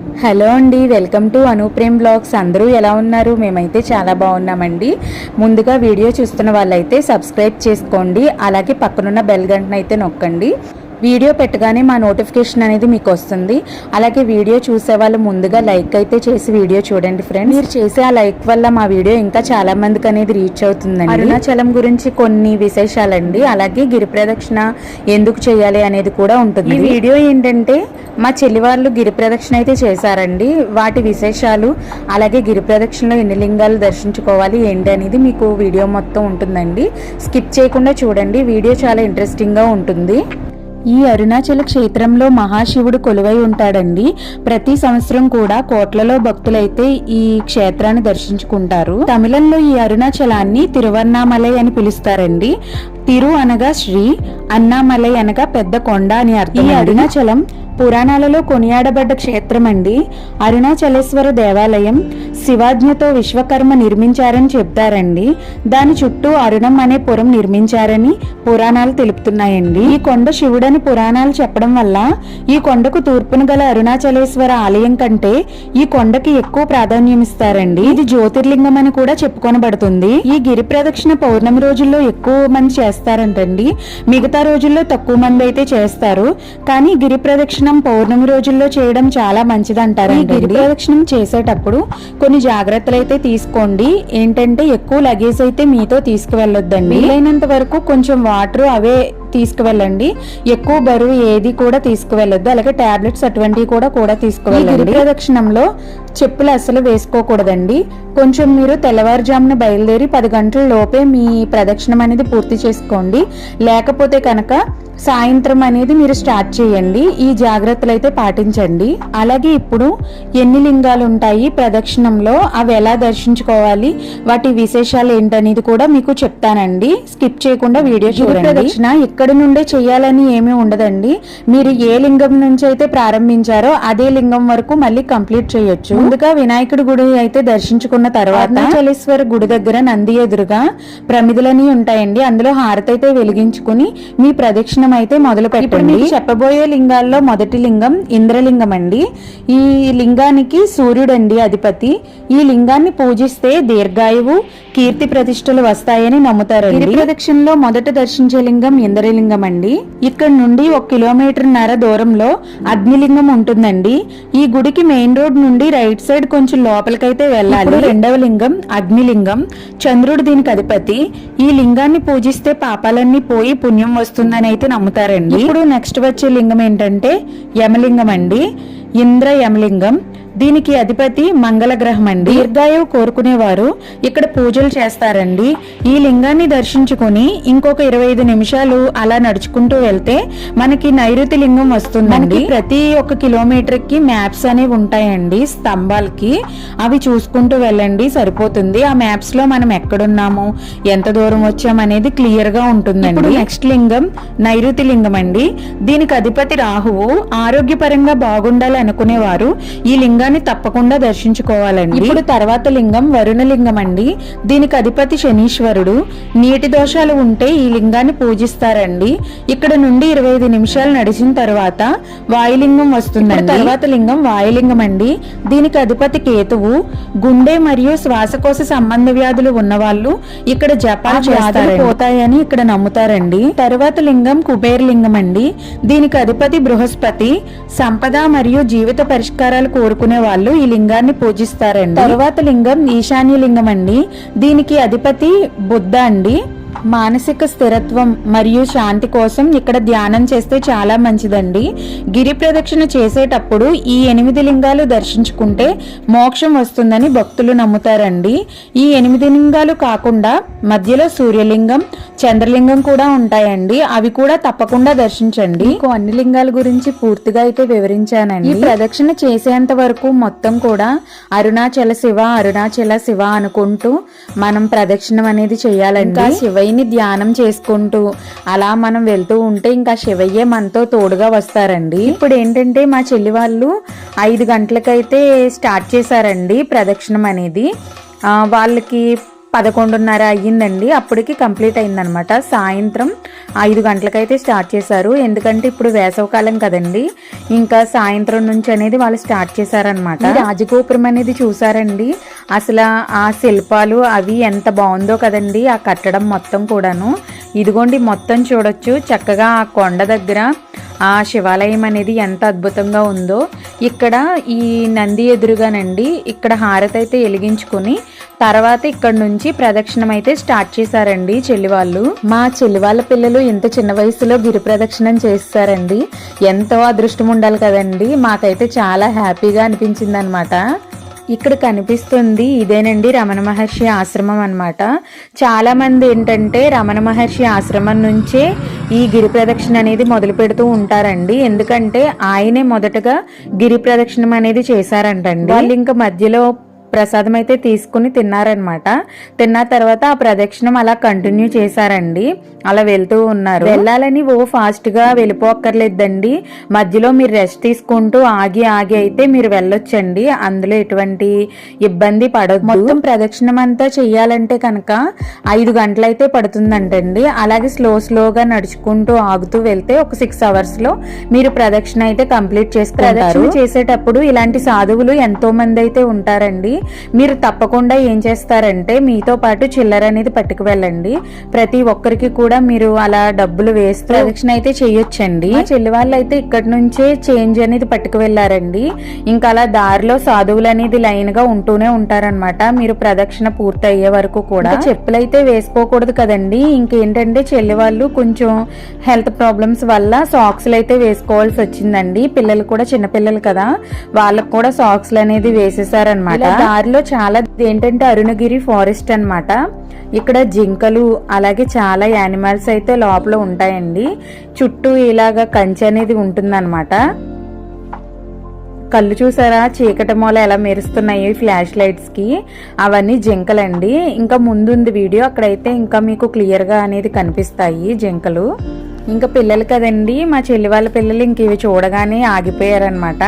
Hello అండి welcome to Anuprem blogs. అందరూ ఎలా ఉన్నారు? మేమైతే చాలా బాగున్నామండి. ముందుగా వీడియో చూస్తున్న వాళ్ళైతే సబ్స్క్రైబ్ చేసుకోండి. అలాగే పక్కనున్న బెల్ గంటనైతే నొక్కండి. వీడియో పెట్టగానే మా నోటిఫికేషన్ అనేది మీకు వస్తుంది. అలాగే వీడియో చూసే వాళ్ళు ముందుగా లైక్ అయితే చేసి వీడియో చూడండి ఫ్రెండ్స్. మీరు చేసే ఆ లైక్ వల్ల మా వీడియో ఇంకా చాలా మందికి అనేది రీచ్ అవుతుందండి. అరుణాచలం గురించి కొన్ని విశేషాలండి. అలాగే గిరి ప్రదక్షిణ ఎందుకు చేయాలి అనేది కూడా ఉంటుంది. ఈ వీడియో ఏంటంటే మా చెల్లి వాళ్ళు గిరి ప్రదక్షిణ అయితే చేశారండి. వాటి విశేషాలు అలాగే గిరి ప్రదక్షిణలో ఎన్ని లింగాలు దర్శించుకోవాలి ఏంటి అనేది మీకు వీడియో మొత్తం ఉంటుందండి. స్కిప్ చేయకుండా చూడండి. వీడియో చాలా ఇంట్రెస్టింగ్గా ఉంటుంది. ఈ అరుణాచల క్షేత్రంలో మహాశివుడు కొలువై ఉంటాడండి. ప్రతి సంవత్సరం కూడా కోట్లలో భక్తులైతే ఈ క్షేత్రాన్ని దర్శించుకుంటారు. తమిళంలో ఈ అరుణాచలాన్ని తిరువన్నామలై అని పిలుస్తారండి. తిరు అనగా శ్రీ అన్నామలై అనగా పెద్ద కొండ అని అర్థం ఈ అరుణాచలం పురాణాలలో కొనియాడబడ్డ క్షేత్రం అండి అరుణాచలేశ్వర దేవాలయం శివాజ్ఞతో విశ్వకర్మ నిర్మించారని చెప్తారండి. దాని చుట్టూ అరుణం అనే పురం నిర్మించారని పురాణాలు తెలుపుతున్నాయండి. ఈ కొండ శివుడని పురాణాలు చెప్పడం వల్ల ఈ కొండకు తూర్పున గల అరుణాచలేశ్వర ఆలయం కంటే ఈ కొండకి ఎక్కువ ప్రాధాన్యం ఇస్తారండి. ఇది జ్యోతిర్లింగం అని కూడా చెప్పుకొనబడుతుంది. ఈ గిరి ప్రదక్షిణ పౌర్ణమి రోజుల్లో ఎక్కువ మంది చేస్తారంటండి. మిగతా రోజుల్లో తక్కువ మంది అయితే చేస్తారు. కానీ గిరి ప్రదక్షిణ పౌర్ణమి రోజుల్లో చేయడం చాలా మంచిదంటారు ఈ గిరి ప్రదక్షిణం చేసేటప్పుడు కొన్ని జాగ్రత్తలు అయితే తీసుకోండి. ఏంటంటే ఎక్కువ లగేజ్ అయితే మీతో తీసుకువెళ్ళొద్దండి. వీలైనంత వరకు కొంచెం వాటర్ అవే తీసుకువెళ్ళండి. ఎక్కువ బరువు ఏది కూడా తీసుకువెళ్ళొద్దు. అలాగే టాబ్లెట్స్ అటువంటివి కూడా కూడా తీసుకువెళ్ళండి. ప్రదక్షిణంలో చెప్పులు అసలు వేసుకోకూడదండి. కొంచెం మీరు తెల్లవారుజామున బయలుదేరి పది గంటల లోపే మీ ప్రదక్షిణం అనేది పూర్తి చేసుకోండి. లేకపోతే కనుక సాయంత్రం అనేది మీరు స్టార్ట్ చేయండి. ఈ జాగ్రత్తలు అయితే పాటించండి. అలాగే ఇప్పుడు ఎన్ని లింగాలు ఉంటాయి ప్రదక్షిణంలో అవి ఎలా దర్శించుకోవాలి వాటి విశేషాలు ఏంటనేది కూడా మీకు చెప్తానండి. స్కిప్ చేయకుండా వీడియో చూడండి. ప్రదక్షిణ ఇక్కడి నుండే చేయాలని ఏమీ ఉండదండి. మీరు ఏ లింగం నుంచి అయితే ప్రారంభించారో అదే లింగం వరకు మళ్ళీ కంప్లీట్ చేయొచ్చు. ముందుగా వినాయకుడి గుడి అయితే దర్శించుకున్న తర్వాత అరుణాచలేశ్వర గుడి దగ్గర నంది ఎదురుగా ప్రమిదలని ఉంటాయండి. అందులో హారతి అయితే వెలిగించుకుని మీ ప్రదక్షిణం అయితే మొదలు పెట్టండి. చెప్పబోయే లింగాల్లో మొదటి లింగం ఇంద్రలింగం అండి. ఈ లింగానికి సూర్యుడండి అధిపతి. ఈ లింగాన్ని పూజిస్తే దీర్ఘాయువు కీర్తి ప్రతిష్టలు వస్తాయని నమ్ముతారండి. గిరి ప్రదక్షిణలో మొదట దర్శించే లింగం ఇంద్రలింగం అండి ఇక్కడ నుండి ఒక కిలోమీటర్ నర దూరంలో అగ్నిలింగం ఉంటుందండి. ఈ గుడికి మెయిన్ రోడ్ నుండి రైట్ సైడ్ కొంచెం లోపలికైతే వెళ్ళాలి. రెండవ లింగం అగ్నిలింగం. చంద్రుడు దీనికి అధిపతి. ఈ లింగాన్ని పూజిస్తే పాపాలన్నీ పోయి పుణ్యం వస్తుందని అయితే నమ్ముతారండి. ఇప్పుడు నెక్స్ట్ వచ్చే లింగం ఏంటంటే యమలింగం అండి ఇంద్ర యమలింగం. దీనికి అధిపతి మంగళ గ్రహం అండి దీర్ఘాయువు కోరుకునేవారు ఇక్కడ పూజలు చేస్తారండి. ఈ లింగాన్ని దర్శించుకుని ఇంకొక ఇరవై ఐదు నిమిషాలు అలా నడుచుకుంటూ వెళ్తే మనకి నైరుతి లింగం వస్తుందండి. ప్రతి ఒక్క కిలోమీటర్కి మ్యాప్స్ అనేవి ఉంటాయండి స్తంభాలకి. అవి చూసుకుంటూ వెళ్ళండి సరిపోతుంది. ఆ మ్యాప్స్లో మనం ఎక్కడున్నాము ఎంత దూరం వచ్చాం అనేది క్లియర్గా ఉంటుందండి నెక్స్ట్ లింగం నైరుతి లింగం అండి దీనికి అధిపతి రాహువు ఆరోగ్యపరంగా బాగుండాలి అనుకునేవారు ఈ లింగాన్ని తప్పకుండా దర్శించుకోవాలండి. ఇప్పుడు తర్వాత లింగం వరుణ లింగం అండి. దీనికి అధిపతి శనీశ్వరుడు. నీటి దోషాలు ఉంటే ఈ లింగాన్ని పూజిస్తారండి. ఇక్కడ నుండి ఇరవై ఐదు నిమిషాలు నడిచిన తర్వాత వాయులింగం వస్తుందండి. తర్వాత లింగం వాయులింగం అండి. దీనికి అధిపతి కేతువు. గుండె మరియు శ్వాసకోశ సంబంధ వ్యాధులు ఉన్నవాళ్ళు ఇక్కడ జపాలు చేస్తారు పోతాయని ఇక్కడ నమ్ముతారండి. తర్వాత లింగం కుబేర్ లింగం అండి. దీనికి అధిపతి బృహస్పతి. సంపద మరియు జీవిత పరిష్కారాలు కోరుకునే వాళ్ళు ఈ లింగాన్ని పూజిస్తారండి. తర్వాత లింగం ఈశాన్య లింగం అండి. దీనికి అధిపతి బుద్ధ అండి. మానసిక స్థిరత్వం మరియు శాంతి కోసం ఇక్కడ ధ్యానం చేస్తే చాలా మంచిదండి. గిరి ప్రదక్షిణ చేసేటప్పుడు ఈ ఎనిమిది లింగాలు దర్శించుకుంటే మోక్షం వస్తుందని భక్తులు నమ్ముతారండి. ఈ ఎనిమిది లింగాలు కాకుండా మధ్యలో సూర్యలింగం చంద్రలింగం కూడా ఉంటాయండి. అవి కూడా తప్పకుండా దర్శించండి. అన్ని లింగాల గురించి పూర్తిగా అయితే వివరించానండి. ఈ ప్రదక్షిణ చేసేంత వరకు మొత్తం కూడా అరుణాచల శివ అరుణాచల శివ అనుకుంటూ మనం ప్రదక్షిణం అనేది చేయాలండి. శివయ్యని ధ్యానం చేసుకుంటూ అలా మనం వెళ్తూ ఉంటే ఇంకా శివయ్యే మనతో తోడుగా వస్తారండి. ఇప్పుడు ఏంటంటే మా చెల్లి వాళ్ళు ఐదు గంటలకైతే స్టార్ట్ చేశారండి ప్రదక్షిణం అనేది. వాళ్ళకి పదకొండున్నర అయ్యిందండి. అప్పటికి కంప్లీట్ అయిందనమాట సాయంత్రం ఐదు గంటలకైతే స్టార్ట్ చేశారు. ఎందుకంటే ఇప్పుడు వేసవకాలం కదండి. ఇంకా సాయంత్రం నుంచి అనేది వాళ్ళు స్టార్ట్ చేశారనమాట రాజగోపురం అనేది చూసారండి. అసలు ఆ శిల్పాలు అవి ఎంత బాగుందో కదండి. ఆ కట్టడం మొత్తం కూడాను. ఇదిగోండి మొత్తం చూడొచ్చు. చక్కగా ఆ కొండ దగ్గర ఆ శివాలయం అనేది ఎంత అద్భుతంగా ఉందో. ఇక్కడ ఈ నంది ఎదురుగానండి. ఇక్కడ హారతి అయితే వెలిగించుకుని తర్వాత ఇక్కడ నుంచి ప్రదక్షిణం అయితే స్టార్ట్ చేశారండి చెల్లి వాళ్ళు మా చెల్లి వాళ్ళ పిల్లలు ఇంత చిన్న వయసులో గిరి ప్రదక్షిణం చేస్తారండి. ఎంతో అదృష్టం ఉండాలి కదండి. మాకైతే చాలా హ్యాపీగా అనిపించింది అనమాట ఇక్కడ కనిపిస్తుంది ఇదేనండి రమణ మహర్షి ఆశ్రమం అనమాట చాలామంది ఏంటంటే రమణ మహర్షి ఆశ్రమం నుంచే ఈ గిరి ప్రదక్షిణ అనేది మొదలు పెడుతూ ఉంటారండి. ఎందుకంటే ఆయనే మొదటగా గిరి ప్రదక్షిణం అనేది చేశారంటండి. వాళ్ళు ఇంకా మధ్యలో ప్రసాదం అయితే తీసుకుని తిన్నారనమాట. తిన్న తర్వాత ఆ ప్రదక్షిణం అలా కంటిన్యూ చేశారండి. అలా వెళ్తూ ఉన్నారు. వెళ్ళాలని ఓ ఫాస్ట్గా వెళ్ళిపోక్కర్లేదండి. మధ్యలో మీరు రెస్ట్ తీసుకుంటూ ఆగి ఆగి అయితే మీరు వెళ్ళొచ్చండి. అందులో ఎటువంటి ఇబ్బంది పడదు మొత్తం ప్రదక్షిణం అంతా చెయ్యాలంటే కనుక ఐదు గంటలైతే పడుతుందంటండి. అలాగే స్లో స్లోగా నడుచుకుంటూ ఆగుతూ వెళ్తే ఒక సిక్స్ అవర్స్లో మీరు ప్రదక్షిణ అయితే కంప్లీట్ చేస్తారు ప్రదక్షిణ చేసేటప్పుడు ఇలాంటి సాధువులు ఎంతో మంది అయితే ఉంటారండి. మీరు తప్పకుండా ఏం చేస్తారంటే మీతో పాటు చిల్లర అనేది పట్టుకు వెళ్ళండి ప్రతి ఒక్కరికి కూడా మీరు అలా డబ్బులు వేస్తూ ప్రదక్షిణ అయితే చేయొచ్చండి. చెల్లి వాళ్ళు అయితే ఇక్కడ నుంచే చేంజ్ అనేది పట్టుకు వెళ్ళారండి ఇంకా అలా దారిలో సాధువులు అనేది లైన్గా ఉంటూనే ఉంటారనమాట మీరు ప్రదక్షిణ పూర్తి అయ్యే వరకు కూడా. చెప్పులు అయితే వేసుకోకూడదు కదండి. ఇంకేంటంటే చెల్లి వాళ్ళు కొంచెం హెల్త్ ప్రాబ్లమ్స్ వల్ల సాక్స్లు అయితే వేసుకోవాల్సి వచ్చిందండి పిల్లలు కూడా చిన్నపిల్లలు కదా. వాళ్ళకు కూడా సాక్స్లు అనేది వేసేసారనమాట దారిలో చాలా ఏంటంటే అరుణగిరి ఫారెస్ట్ అనమాట ఇక్కడ జింకలు అలాగే చాలా యానిమల్స్ అయితే లోపల ఉంటాయండి. చుట్టూ ఇలాగ కంచె అనేది ఉంటుందన్నమాట. కళ్ళు చూసారా? చీకటి మూల ఎలా మెరుస్తున్నాయి ఫ్లాష్ లైట్స్కి అవన్నీ జింకలండి. ఇంకా ముందుంది వీడియో. అక్కడైతే ఇంకా మీకు క్లియర్గా అనేది కనిపిస్తాయి జింకలు. ఇంకా పిల్లలు కదండి మా చెల్లి వాళ్ళ పిల్లలు ఇంక ఇవి చూడగానే ఆగిపోయారనమాట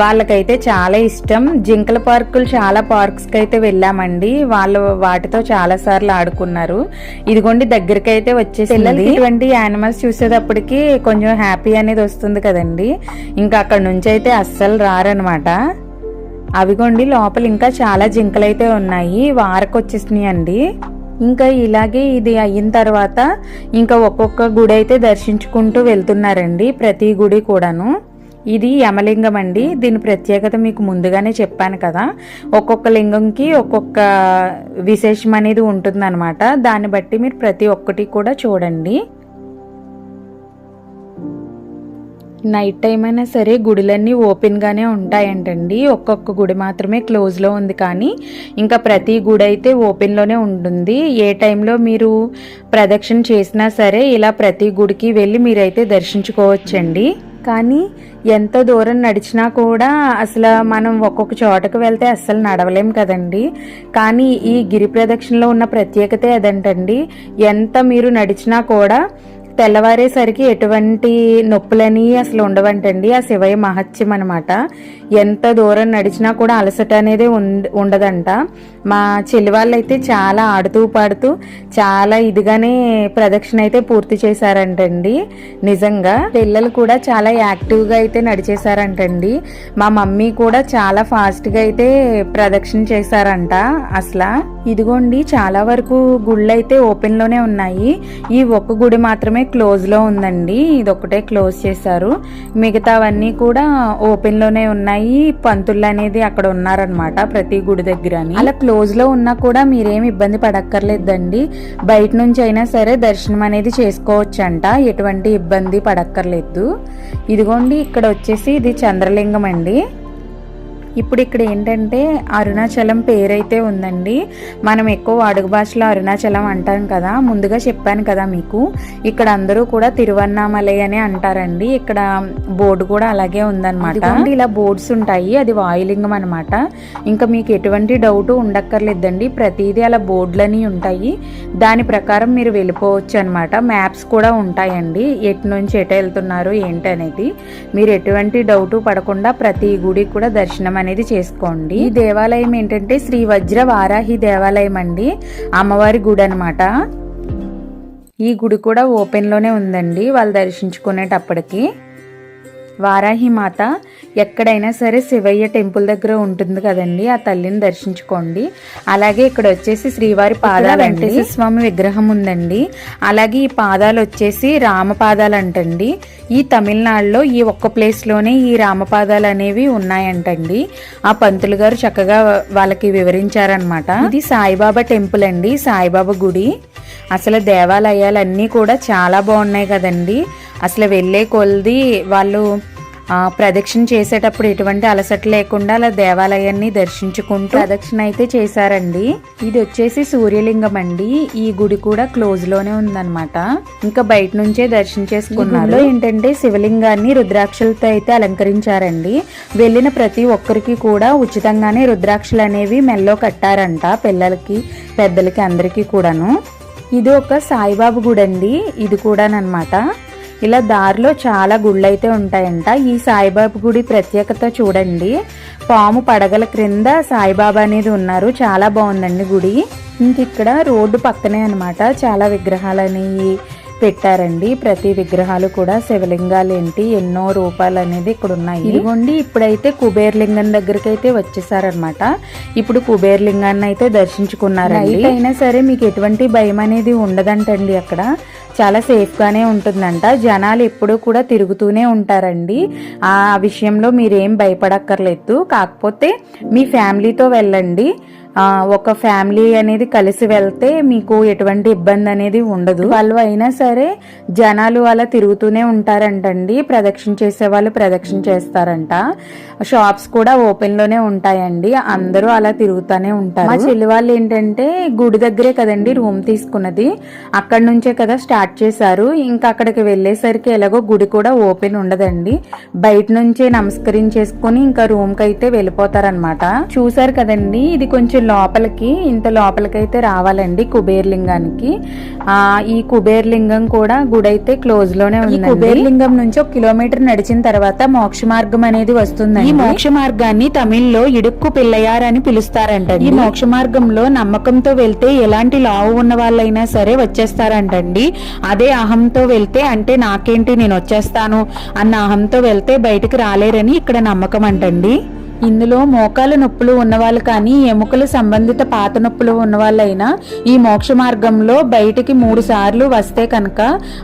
వాళ్ళకైతే చాలా ఇష్టం. జింకల పార్కులు చాలా పార్క్స్కి అయితే వెళ్ళామండి. వాళ్ళు వాటితో చాలా సార్లు ఆడుకున్నారు. ఇదిగోండి దగ్గరికి అయితే వచ్చేసి ఇటువంటి యానిమల్స్ చూసేటప్పటికి కొంచెం హ్యాపీ అనేది వస్తుంది కదండి. ఇంకా అక్కడ నుంచి అయితే అస్సలు రారనమాట అవిగోండి లోపల ఇంకా చాలా జింకలు అయితే ఉన్నాయి. వారకు వచ్చేసినాయి అండి ఇంకా ఇలాగే ఇది అయిన తర్వాత ఇంకా ఒక్కొక్క గుడి అయితే దర్శించుకుంటూ వెళ్తున్నారండి ప్రతి గుడి కూడాను. ఇది యమలింగం అండి. దీని ప్రత్యేకత మీకు ముందుగానే చెప్పాను కదా. ఒక్కొక్క లింగంకి ఒక్కొక్క విశేషం అనేది ఉంటుందన్నమాట. దాన్ని బట్టి మీరు ప్రతి ఒక్కటి కూడా చూడండి. నైట్ టైం అయినా సరే గుడులన్నీ ఓపెన్గానే ఉంటాయంటండి. ఒక్కొక్క గుడి మాత్రమే క్లోజ్లో ఉంది కానీ ఇంకా ప్రతి గుడి అయితే ఓపెన్లోనే ఉంటుంది. ఏ టైంలో మీరు ప్రదక్షిణ చేసినా సరే ఇలా ప్రతి గుడికి వెళ్ళి మీరైతే దర్శించుకోవచ్చండి. కానీ ఎంత దూరం నడిచినా కూడా అసలు మనం ఒక్కొక్క చోటకు వెళ్తే అస్సలు నడవలేం కదండి. కానీ ఈ గిరి ప్రదక్షిణలో ఉన్న ప్రత్యేకత అదంటండి. ఎంత మీరు నడిచినా కూడా తెల్లవారేసరికి ఎటువంటి నొప్పులని అసలు ఉండవంటండి. ఆ శివయ్య మహత్యం అనమాట ఎంత దూరం నడిచినా కూడా అలసట అనేది ఉండదంట. మా చెల్లి వాళ్ళు అయితే చాలా ఆడుతూ పాడుతూ చాలా ఇదిగానే ప్రదక్షిణ అయితే పూర్తి చేశారంటండి. నిజంగా పిల్లలు కూడా చాలా యాక్టివ్గా అయితే నడిచేశారంటండి. మా మమ్మీ కూడా చాలా ఫాస్ట్గా అయితే ప్రదక్షిణ చేశారంట. అసలు ఇదిగోండి చాలా వరకు గుళ్ళు అయితే ఓపెన్లోనే ఉన్నాయి. ఈ ఒక్క గుడి మాత్రమే క్లోజ్లో ఉందండి. ఇది ఒకటే క్లోజ్ చేశారు. మిగతావన్నీ కూడా ఓపెన్లోనే ఉన్నాయి. పంతులు అనేది అక్కడ ఉన్నారనమాట ప్రతి గుడి దగ్గర అలా క్లోజ్లో ఉన్నా కూడా మీరేమి ఇబ్బంది పడక్కర్లేదండి. బయట నుంచి అయినా సరే దర్శనం అనేది చేసుకోవచ్చంట. ఎటువంటి ఇబ్బంది పడక్కర్లేదు. ఇదిగోండి ఇక్కడ వచ్చేసి ఇది చంద్రలింగం అండి. ఇప్పుడు ఇక్కడ ఏంటంటే అరుణాచలం పేరైతే ఉందండి. మనం ఎక్కువ అడుగు భాషలో అరుణాచలం అంటాం కదా. ముందుగా చెప్పాను కదా మీకు. ఇక్కడ అందరూ కూడా తిరువన్నామలై అని అంటారండి. ఇక్కడ బోర్డు కూడా అలాగే ఉందన్నమాట. ఇలా బోర్డ్స్ ఉంటాయి. అది వాయులింగం అనమాట ఇంకా మీకు ఎటువంటి డౌట్ ఉండక్కర్లేదండి. ప్రతిదీ అలా బోర్డులని ఉంటాయి. దాని ప్రకారం మీరు వెళ్ళిపోవచ్చు అనమాట మ్యాప్స్ కూడా ఉంటాయండి. ఎటు నుంచి ఎటు వెళ్తున్నారు ఏంటి అనేది మీరు ఎటువంటి డౌట్ పడకుండా ప్రతి గుడికి కూడా దర్శనం అనేది చేసుకోండి. ఈ దేవాలయం ఏంటంటే శ్రీ వజ్ర వారాహి దేవాలయం అండి. అమ్మవారి గుడి అనమాట ఈ గుడి కూడా ఓపెన్లోనే ఉందండి. వాళ్ళు దర్శించుకునేటప్పటికి. వారాహి మాత ఎక్కడైనా సరే శివయ్య టెంపుల్ దగ్గర ఉంటుంది కదండి ఆ తల్లిని దర్శించుకోండి. అలాగే ఇక్కడ వచ్చేసి శ్రీవారి పాదాలు వెంకటేశ్వర స్వామి విగ్రహం ఉందండి. అలాగే ఈ పాదాలు వచ్చేసి రామపాదాలు అంటండి ఈ తమిళనాడులో ఈ ఒక్క ప్లేస్లోనే ఈ రామపాదాలు అనేవి ఉన్నాయంటండి. ఆ పంతులు గారు చక్కగా వాళ్ళకి వివరించారనమాట ఇది సాయిబాబా టెంపుల్ అండి సాయిబాబా గుడి. అసలు దేవాలయాలన్నీ కూడా చాలా బాగున్నాయి కదండి. అసలు వెళ్ళే కొలది వాళ్ళు ప్రదక్షిణ చేసేటప్పుడు ఎటువంటి అలసట లేకుండా అలా దేవాలయాన్ని దర్శించుకుంటూ ప్రదక్షిణ అయితే చేశారండి. ఇది వచ్చేసి సూర్యలింగం అండి. ఈ గుడి కూడా క్లోజ్లోనే ఉందన్నమాట. ఇంకా బయట నుంచే దర్శనం చేసుకున్నారు. ఏంటంటే శివలింగాన్ని రుద్రాక్షలతో అయితే అలంకరించారండి. వెళ్ళిన ప్రతి ఒక్కరికి కూడా ఉచితంగానే రుద్రాక్షలు అనేవి మెల్లో కట్టారంట పిల్లలకి పెద్దలకి అందరికీ కూడాను. ఇది ఒక సాయిబాబు గుడి అండి ఇది కూడానమాట ఇలా దారిలో చాలా గుళ్ళు అయితే ఉంటాయంట. ఈ సాయిబాబా గుడి ప్రత్యేకత చూడండి. పాము పడగల క్రింద సాయిబాబా అనేది ఉన్నారు. చాలా బాగుందండి గుడి. ఇంక ఇక్కడ రోడ్డు పక్కనే అన్నమాట. చాలా విగ్రహాలు అనేవి పెట్టారండి. ప్రతి విగ్రహాలు కూడా శివలింగాలు ఏంటి ఎన్నో రూపాలు అనేది ఇక్కడ ఉన్నాయి ఇదిగోండి ఇప్పుడైతే కుబేర్ లింగం దగ్గరికి అయితే వచ్చేసారనమాట ఇప్పుడు కుబేర్ లింగాన్ని అయితే దర్శించుకున్నారండి. అయినా సరే మీకు ఎటువంటి భయం అనేది ఉండదంటండి అక్కడ. చాలా సేఫ్గానే ఉంటుందంట. జనాలు ఎప్పుడూ కూడా తిరుగుతూనే ఉంటారండి. ఆ విషయంలో మీరేం భయపడక్కర్లేదు. కాకపోతే మీ ఫ్యామిలీతో వెళ్ళండి. ఒక ఫ్యామిలీ అనేది కలిసి వెళ్తే మీకు ఎటువంటి ఇబ్బంది అనేది ఉండదు. వాళ్ళు అయినా సరే జనాలు అలా తిరుగుతూనే ఉంటారంటండి. ప్రదక్షిణ చేసే వాళ్ళు ప్రదక్షిణ చేస్తారంట. షాప్స్ కూడా ఓపెన్లోనే ఉంటాయండి. అందరూ అలా తిరుగుతూనే ఉంటారు. మా చెల్లి వాళ్ళు ఏంటంటే గుడి దగ్గరే కదండి రూమ్ తీసుకున్నది. అక్కడ నుంచే కదా స్టార్ట్ చేశారు. ఇంకా అక్కడికి వెళ్ళేసరికి ఎలాగో గుడి కూడా ఓపెన్ ఉండదండి. బయట నుంచే నమస్కరించేసుకుని ఇంకా రూమ్కి అయితే వెళ్ళిపోతారనమాట చూసారు కదండి ఇది కొంచెం లోపలికి ఇంత లోపలికైతే రావాలండి కుబేర్ లింగానికి ఆ ఈ కుబేర్ లింగం కూడా గుడి అయితే క్లోజ్లోనే ఉంది కుబేర్ లింగం నుంచి ఒక కిలోమీటర్ నడిచిన తర్వాత మోక్ష మార్గం అనేది వస్తుంది ఈ మోక్ష మార్గాన్ని తమిళ్ళో ఇడుక్కు పిల్లయార్ అని పిలుస్తారంట ఈ మోక్ష మార్గంలో నమ్మకంతో వెళ్తే ఎలాంటి లావు ఉన్న వాళ్ళైనా సరే వచ్చేస్తారంటండి. అదే అహంతో వెళ్తే అంటే నాకేంటి నేను వచ్చేస్తాను అన్న అహంతో వెళ్తే బయటకు రాలేరని ఇక్కడ నమ్మకం అంటండి. ఇందులో మోకాలు నొప్పులు ఉన్నవాళ్ళు కానీ ఎముకలు సంబంధిత పాత నొప్పులు ఉన్నవాళ్ళైనా ఈ మోక్ష మార్గంలో బయటికి మూడు సార్లు వస్తే కనుక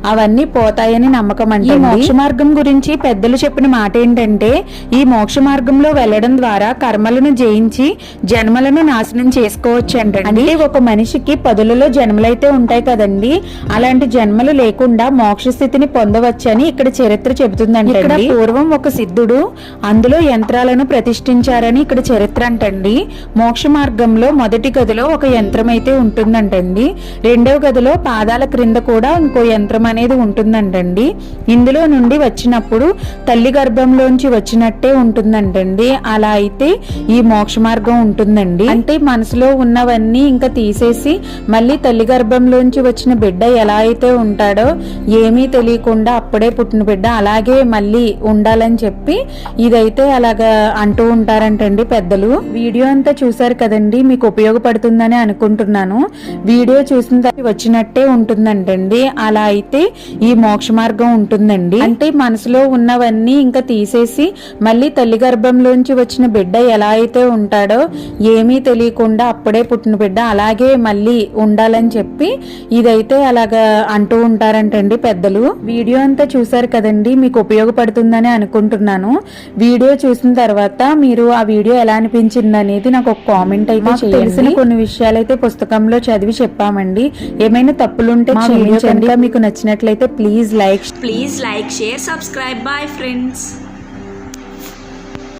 అవన్నీ పోతాయని నమ్మకం అంటే మోక్ష మార్గం గురించి పెద్దలు చెప్పిన మాట ఏంటంటే ఈ మోక్ష మార్గంలో వెళ్ళడం ద్వారా కర్మలను జయించి జన్మలను నాశనం చేసుకోవచ్చు అంటే ఒక మనిషికి పదులలో జన్మలైతే ఉంటాయి కదండి అలాంటి జన్మలు లేకుండా మోక్ష స్థితిని పొందవచ్చని ఇక్కడ చరిత్ర చెబుతుందండి ఇక్కడ పూర్వం ఒక సిద్ధుడు అందులో యంత్రాలను సృష్టించారని ఇక్కడ చరిత్ర అంటండి. మోక్ష మార్గంలో మొదటి గదిలో ఒక యంత్రం అయితే ఉంటుందంటండి. రెండవ గదిలో పాదాల క్రింద కూడా ఇంకో యంత్రం అనేది ఉంటుందంటండి. ఇందులో నుండి వచ్చినప్పుడు తల్లి గర్భంలోంచి వచ్చినట్టే ఉంటుందంటండి. అలా అయితే ఈ మోక్ష మార్గం ఉంటుందండి. అంటే మనసులో ఉన్నవన్నీ ఇంకా తీసేసి మళ్ళీ తల్లి గర్భంలోంచి వచ్చిన బిడ్డ ఎలా అయితే ఉంటాడో ఏమీ తెలియకుండా అప్పుడే పుట్టిన బిడ్డ అలాగే మళ్ళీ ఉండాలని చెప్పి ఇదైతే అలాగా అంటూ ఉంటారంటండి పెద్దలు. వీడియో అంతా చూసారు కదండి మీకు ఉపయోగపడుతుందని అనుకుంటున్నాను. వీడియో చూసిన తర్వాత వచ్చినట్టే ఉంటుందంటండి. అలా అయితే ఈ మోక్ష మార్గం ఉంటుందండి. అంటే మనసులో ఉన్నవన్నీ ఇంకా తీసేసి మళ్ళీ తల్లి గర్భంలోంచి వచ్చిన బిడ్డ ఎలా అయితే ఉంటాడో ఏమీ తెలియకుండా అప్పుడే పుట్టిన బిడ్డ అలాగే మళ్ళీ ఉండాలని చెప్పి ఇదైతే అలాగా అంటూ ఉంటారంటండి పెద్దలు. వీడియో అంతా చూసారు కదండి మీకు ఉపయోగపడుతుందని అనుకుంటున్నాను. వీడియో చూసిన తర్వాత మీరు ఆ వీడియో ఎలా అనిపించింది అనేది నాకు ఒక కామెంట్ అయితే తెలిసిన కొన్ని విషయాలు అయితే పుస్తకంలో చదివి చెప్పామండి ఏమైనా తప్పులుంటే క్షమించండి మీకు నచ్చినట్లయితే please like Please like, share, subscribe. Bye, friends.